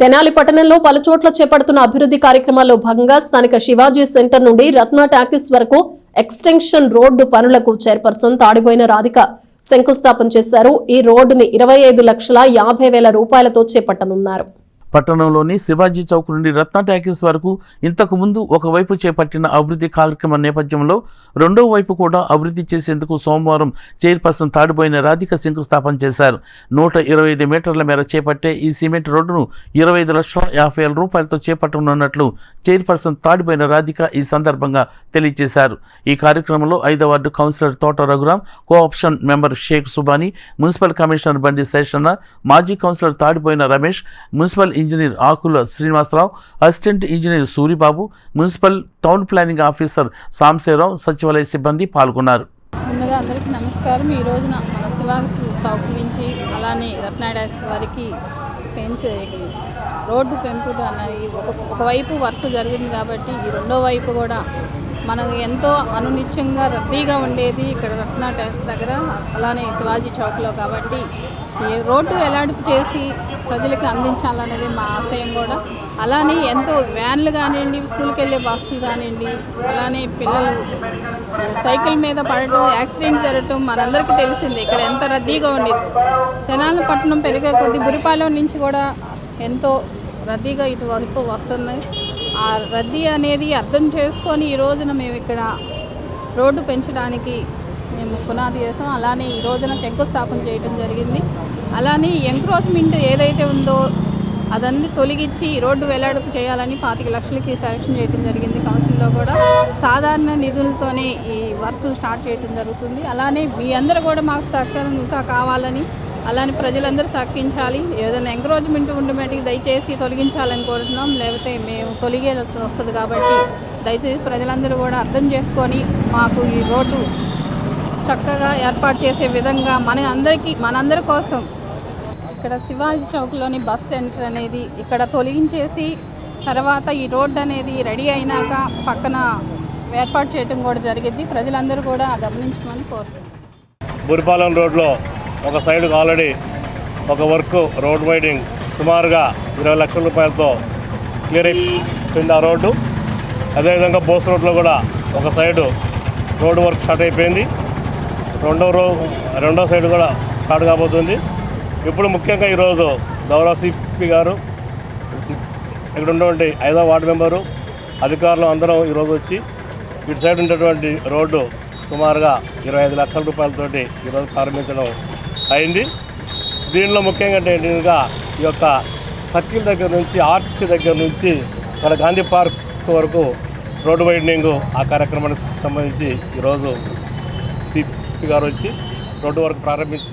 తెనాలి పట్టణంలో పలుచోట్ల చేపడుతున్న అభివృద్ధి కార్యక్రమాల్లో భాగంగా స్థానిక శివాజీ సెంటర్ నుండి రత్న టాకీస్ వరకు ఎక్స్టెన్షన్ రోడ్డు పనులకు చైర్పర్సన్ తాడిపోయిన రాధిక శంకుస్థాపన చేశారు. ఈ రోడ్డుని ఇరవై ఐదు లక్షల యాభై వేల రూపాయలతో చేపట్టనున్నారు. పట్టణంలోని శివాజీ చౌక్ నుండి రత్న టాకీస్ వరకు ఇంతకు ముందు ఒకవైపు చేపట్టిన అభివృద్ధి కార్యక్రమం నేపథ్యంలో రెండో వైపు కూడా అభివృద్ధి చేసేందుకు సోమవారం చైర్పర్సన్ తాడిపోయిన రాధిక శంకుస్థాపన చేశారు. నూట ఇరవై ఐదు మీటర్ల మేర చేపట్టే ఈ సిమెంట్ రోడ్డును ఇరవై ఐదు లక్షల యాభై వేల రూపాయలతో చేపట్టనున్నట్లు చైర్పర్సన్ తాడిపోయిన రాధిక ఈ సందర్భంగా తెలియజేశారు. ఈ కార్యక్రమంలో ఐదో ward councillor Thota Raghuram cooption member Sheikh Subani municipal commissioner Bandi Seshanna మాజీ councillor Tadipoyina Ramesh municipal engineer Akula Srinivasarao assistant engineer Suribabu municipal town planning officer Samsherao సచివాలయ సిబ్బంది పాల్గొన్నారు. ముందుగా అందరికీ నమస్కారం. ఈ రోజున మన శివాజీ సౌక్ నుంచి అలానే రత్నాడాస్ వారికి పెంచే రోడ్డు పెంపుడు అనేది ఒక ఒకవైపు వర్క్ జరిగింది కాబట్టి ఈ రెండో వైపు కూడా మనం ఎంతో అనునిత్యంగా రద్దీగా ఉండేది ఇక్కడ రత్నా ట్యాక్స్ దగ్గర అలానే శివాజీ చౌక్లో కాబట్టి ఈ రోడ్డు ఎలాంటి చేసి ప్రజలకు అందించాలనేది మా ఆశయం కూడా. అలానే ఎంతో వ్యాన్లు కానివ్వండి స్కూల్కి వెళ్ళే బస్సులు కానివ్వండి అలానే పిల్లలు సైకిల్ మీద పడటం యాక్సిడెంట్ జరగటం మనందరికీ తెలిసిందే. ఇక్కడ ఎంత రద్దీగా ఉండేది. తెనాలి పట్టణం పెరిగే కొద్ది బురిపాలెం నుంచి కూడా ఎంతో రద్దీగా ఇటువైపు వస్తున్నాయి. ఆ రద్దీ అనేది అర్థం చేసుకొని ఈ రోజున మేము ఇక్కడ రోడ్డు పెంచడానికి మేము పునాది చేస్తాం అలానే ఈ రోజున శంకుస్థాపన చేయడం జరిగింది. అలానే ఎంక్రోచ్మెంట్ ఏదైతే ఉందో అదన్నీ తొలగించి ఈ రోడ్డు వెల్లడుపు చేయాలని పాతిక లక్షలకి శాంక్షన్ చేయడం జరిగింది కౌన్సిల్లో కూడా. సాధారణ నిధులతోనే ఈ వర్క్ స్టార్ట్ చేయడం జరుగుతుంది. అలానే మీ అందరూ కూడా మాకు సహకారం ఇంకా కావాలని అలానే ప్రజలందరూ సహకరించాలి. ఏదైనా ఎంకరేజ్మెంట్ ఉంటే దయచేసి తొలగించాలని కోరుతున్నాం. లేకపోతే మేము తొలగే వస్తుంది కాబట్టి దయచేసి ప్రజలందరూ కూడా అర్థం చేసుకొని మాకు ఈ రోడ్డు చక్కగా ఏర్పాటు చేసే విధంగా మన అందరికీ మనందరి కోసం ఇక్కడ శివాజీ చౌక్లోని బస్ సెంటర్ అనేది ఇక్కడ తొలగించేసి తర్వాత ఈ రోడ్డు అనేది రెడీ అయినాక పక్కన ఏర్పాటు చేయడం కూడా జరిగింది ప్రజలందరూ కూడా గమనించమని కోరుతున్నాం. బురిపాలెం రోడ్లో ఒక సైడ్కి ఆల్రెడీ ఒక వర్క్ రోడ్ వైడింగ్ సుమారుగా ఇరవై లక్షల రూపాయలతో క్లియర్ అయిపోయింది ఆ రోడ్డు. అదేవిధంగా బోస్ రోడ్లో కూడా ఒక సైడు రోడ్డు వర్క్ స్టార్ట్ అయిపోయింది. రెండో రో రెండో సైడ్ కూడా స్టార్ట్ కాబోతుంది. ఇప్పుడు ముఖ్యంగా ఈరోజు గౌరవ సిపి గారు ఇక్కడ ఉన్నటువంటి ఐదో వార్డు మెంబరు అధికారులు అందరం ఈరోజు వచ్చి ఇటు సైడ్ ఉన్నటువంటి రోడ్డు సుమారుగా ఇరవై ఐదు లక్షల రూపాయలతోటి ఈరోజు ప్రారంభించడం అయింది. దీనిలో ముఖ్యంగా ఏంటంటే ఈ యొక్క సర్కిల్ దగ్గర నుంచి ఆర్చ్ దగ్గర నుంచి మన గాంధీ పార్క్ వరకు రోడ్డు వైడనింగ్ ఆ కార్యక్రమానికి సంబంధించి ఈరోజు సిపి గారు వచ్చి రోడ్డు వరకు ప్రారంభించి